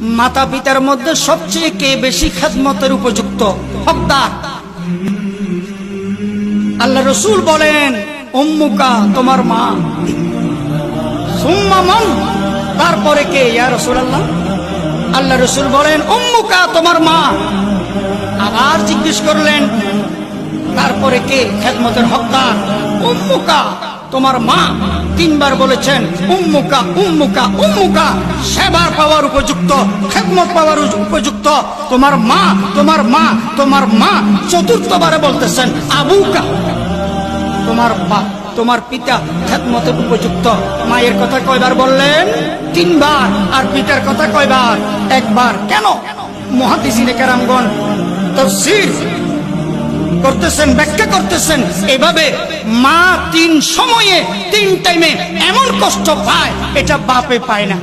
মাতা পিতার মধ্যে সবচেয়ে কে বেশি খেদমতের উপযুক্ত? হকদার। আল্লাহ রসুল বলেন, উম্মুকা, তোমার মা। তারপরে কে? ইয়া রসুল আল্লাহ আল্লাহ রসুল বলেন, উম্মুকা, তোমার মা। আবার জিজ্ঞেস করলেন, তারপরে কে? খেদমতের হকদার? উম্মুকা। তোমার মা তিনবার বলেছেন, উম্মুকা উম্মুকা উম্মুকা। সেবার পাওয়ার উপযুক্ত, খেদমত পাওয়ার উপযুক্ত। তোমার মা তোমার মা তোমার মা চতুর্থবারে বলতেছেন, আবুকা। তোমার বাপ তোমার পিতা খেদমতের উপযুক্ত। মায়ের কথা কয়বার বললেন? তিনবার। আর পিতার কথা কয়বার? একবার। কেন? মহাদিসিনে কেরামগণ তফসির করতেছেন, ব্যাখ্যা করতেছেন। এভাবে মা তিন সময়ে, তিন টাইমে এমন কষ্ট পায়, এটা বাপে পায় না।